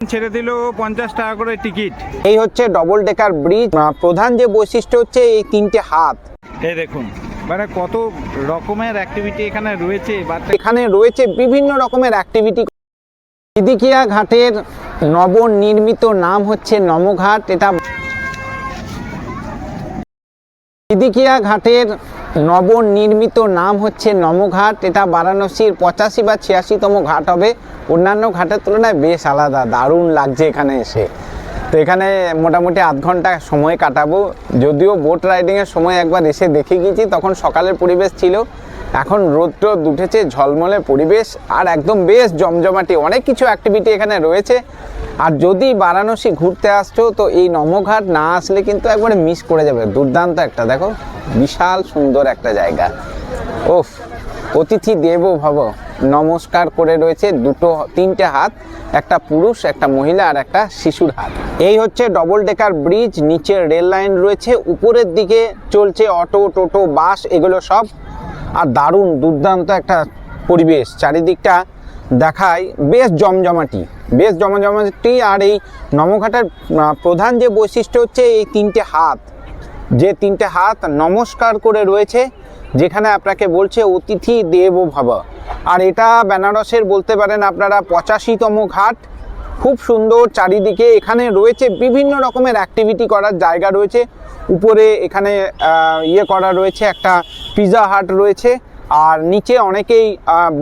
ছেড়ে দিল পঞ্চাশ টাকা করে টিকিট। এই হচ্ছে ডবল ডেকার ব্রিজ প্রধান যে বৈশিষ্ট্য হচ্ছে এই তিনটে হাত। এই দেখুন মানে কত রকমের অ্যাক্টিভিটি এখানে রয়েছে এখানে রয়েছে বিভিন্ন রকমের অ্যাক্টিভিটি সিদিকিয়া ঘাটের নবনির্মিত নাম হচ্ছে নমঘাট এটা সিদিকিয়া ঘাটের নবনির্মিত নাম হচ্ছে নমঘাট। এটা বারাণসীর পঁচাশি বা ছিয়াশিতম ঘাট হবে। অন্যান্য ঘাটের তুলনায় বেশ আলাদা, দারুণ লাগছে এখানে এসে। তো এখানে মোটামুটি আধ ঘণ্টা সময় কাটাবো। যদিও বোট রাইডিংয়ের সময় একবার এসে দেখে গিয়েছি, তখন সকালের পরিবেশ ছিল। এখন রোদ টোদ উঠেছে, ঝলমলে পরিবেশ আর একদম বেশ জমজমাটি। অনেক কিছু অ্যাক্টিভিটি এখানে রয়েছে। আর যদি বারাণসী ঘুরতে আসছো, তো এই নমঘাট না আসলে কিন্তু একবারে মিস করে যাবে। দুর্দান্ত একটা, দেখো, বিশাল সুন্দর একটা জায়গা। ওফ, অতিথি দেব ভব, নমস্কার করে রয়েছে দুটো, তিনটে হাত, একটা পুরুষ, একটা মহিলা আর একটা শিশুর হাত। এই হচ্ছে ডবল ডেকার ব্রিজ নিচে রেল লাইন রয়েছে, উপরের দিকে চলছে অটো টোটো, বাস, এগুলো সব আর দারুণ দুর্দান্ত একটা পরিবেশ। চারিদিকটা দেখায় বেশ জমজমাটি। বেশ জমজমাটি আর এই নমঘাটের প্রধান যে বৈশিষ্ট্য হচ্ছে এই তিনটে হাত। যে তিনটে হাত নমস্কার করে রয়েছে, যেখানে আপনাকে বলছে অতিথি দেব ভব। আর এটা বেনারসের বলতে পারেন আপনারা পঁচাশিতম ঘাট। খুব সুন্দর চারিদিকে। এখানে রয়েছে বিভিন্ন রকমের অ্যাক্টিভিটি করার জায়গা রয়েছে। উপরে এখানে ইয়ে করা রয়েছে, একটা পিৎজা হাট রয়েছে। আর নিচে অনেকেই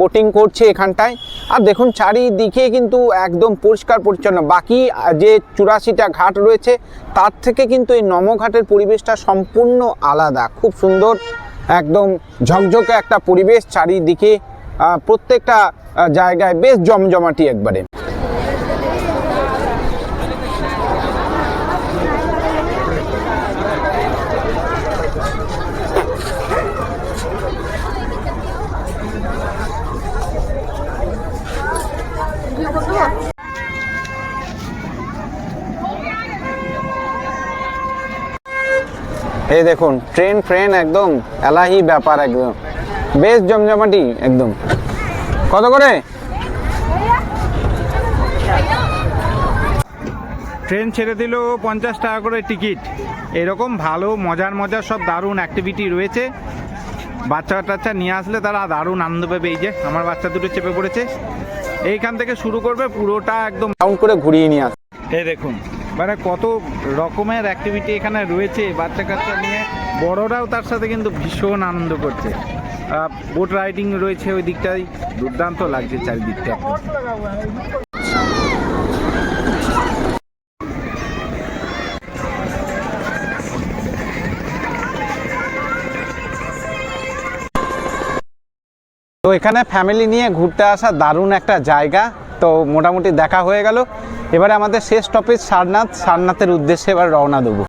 বোটিং করছে এখানটায়। আর দেখুন, চারিদিকে কিন্তু একদম পরিষ্কার পরিচ্ছন্ন। বাকি যে চুরাশিটা ঘাট রয়েছে, তার থেকে কিন্তু এই নমঘাটের পরিবেশটা সম্পূর্ণ আলাদা। খুব সুন্দর, একদম ঝকঝকে একটা পরিবেশ চারিদিকে প্রত্যেকটা জায়গায় বেশ জমজমাটি একবারে। এই দেখুন ট্রেন ফ্রেন একদম এলাহি ব্যাপার একদম। বেশ জমজমাটি একদম। কত করে? ট্রেন ছেড়ে দিল পঞ্চাশ টাকা করে টিকিট এরকম ভালো মজার মজার সব দারুণ অ্যাক্টিভিটি রয়েছে। বাচ্চা টাচ্চা নিয়ে আসলে তারা দারুণ আনন্দ পাবে। এই যে আমার বাচ্চা দুটো চেপে পড়েছে। এইখান থেকে শুরু করবে পুরোটা একদম রাউন্ড করে ঘুরিয়ে নিয়ে আস এই দেখুন মানে কত রকমের অ্যাক্টিভিটি এখানে রয়েছে বাচ্চা কাচ্চা নিয়ে। বড়রাও তার সাথে কিন্তু ভীষণ আনন্দ করছে। বোট রাইডিং রয়েছে ওই দিকটাই দুর্দান্ত লাগছে চারিদিকটা। তো এখানে ফ্যামিলি নিয়ে ঘুরতে আসা দারুণ একটা জায়গা। তো মোটামুটি দেখা হয়ে গেল। এবারে আমাদের শেষ টপিক সারনাথ। সারনাথের উদ্দেশ্যে এবার রওনা দেবো।